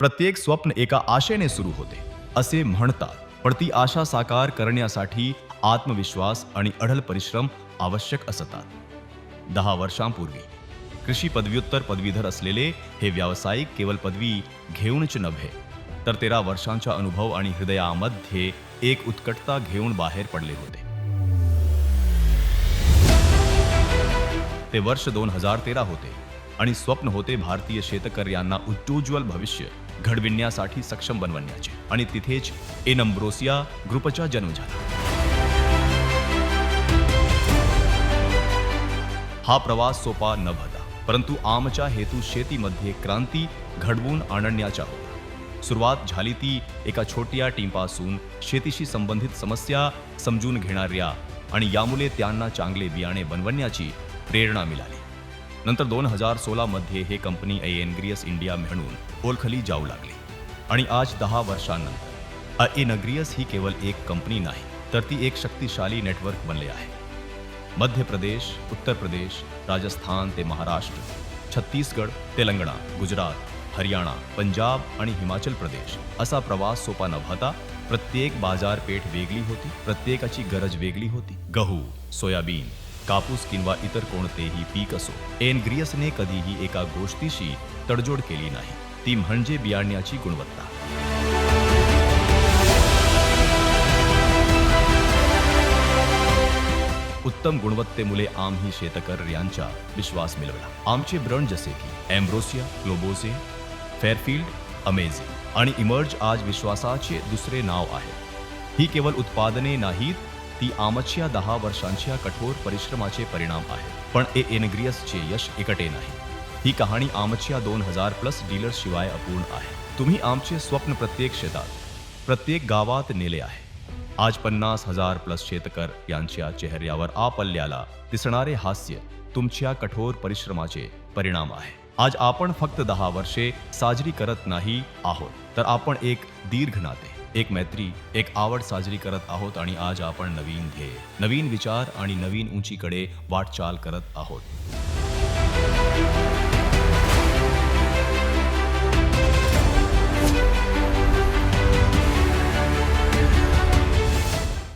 प्रत्येक स्वप्न एका आशेने सुरू होते असे म्हणतात. पण ती आशा साकार करण्यासाठी आत्मविश्वास आणि अढळ परिश्रम आवश्यक असतात. दहा वर्षांपूर्वी कृषी पदव्युत्तर पदवीधर असलेले हे व्यावसायिक केवळ पदवी घेऊनच नव्हे तर तेरा वर्षांचा अनुभव आणि हृदयामध्ये एक उत्कटता घेऊन बाहेर पडले होते. ते वर्ष दोन हजार तेरा होते आणि स्वप्न होते भारतीय शेतकऱ्यांना उज्ज्वल भविष्य घडविण्यासाठी सक्षम बनवण्याचे. आणि तिथेच एनम्ब्रोसिया ग्रुपचा जन्म झाला. हा प्रवास सोपा न भदा परंतु आमचा हेतू शेतीमध्ये क्रांती घडवून आणण्याचा होता. सुरुवात झाली ती एका छोट्या टीमपासून शेतीशी संबंधित समस्या समजून घेणाऱ्या आणि यामुळे त्यांना चांगले बियाणे बनवण्याची प्रेरणा मिळाली. नंतर दोन हजार सोळामध्ये हे कंपनी एनग्रियस इंडिया म्हणून ओळखली जाऊ लागली. आणि आज दहा वर्षांनंतर एनग्रियस ही केवळ एक कंपनी नाही तर ती एक शक्तिशाली नेटवर्क बनले आहे. मध्य प्रदेश उत्तर प्रदेश राजस्थान ते महाराष्ट्र छत्तीसगड तेलंगणा गुजरात हरियाणा पंजाब आणि हिमाचल प्रदेश असा प्रवास सोपा नव्हता प्रत्येक बाजारपेठ वेगळी होती प्रत्येकाची गरज वेगळी होती. गहू सोयाबीन कापूस किंवा इतर कोणतेही पीक असो एनग्रियसने कधीही एका गोष्टीशी तडजोड केली नाही. ती म्हणजे बियाण्याची गुणवत्ता. उत्तम गुणवत्तेमुळे आम्ही शेतकऱ्यांचा विश्वास मिळवला. आमचे ब्रँड जसे की एम्ब्रोसिया ग्लोबोसे फेअरफिल्ड अमेझिंग आणि इमर्ज आज विश्वासाचे दुसरे नाव आहे. ही केवळ उत्पादने नाहीत ती आमच्या दहा वर्षांच्या कठोर परिश्रमाचे परिणाम आहे. पण ए एनग्रियसचे यश एकटे नाही. ही कहाणी आमच्या दोन हजार प्लस डीलर शिवाय अपूर्ण आहे. तुम्ही आमचे स्वप्न प्रत्येक शेतात प्रत्येक गावात नेले आहे. आज पन्नास हजार प्लस शेतकर यांच्या चेहऱ्यावर आपल्याला दिसणारे हास्य तुमच्या कठोर परिश्रमाचे परिणाम आहे. आज आपण फक्त दहा वर्षे साजरी करत नाही आहोत तर आपण एक दीर्घ नाते एक मैत्री एक आवड साजरी करत आहोत आणि आज आपण नवीन ध्येय नवीन विचार आणि नवीन उंचीकडे वाटचाल करत आहोत.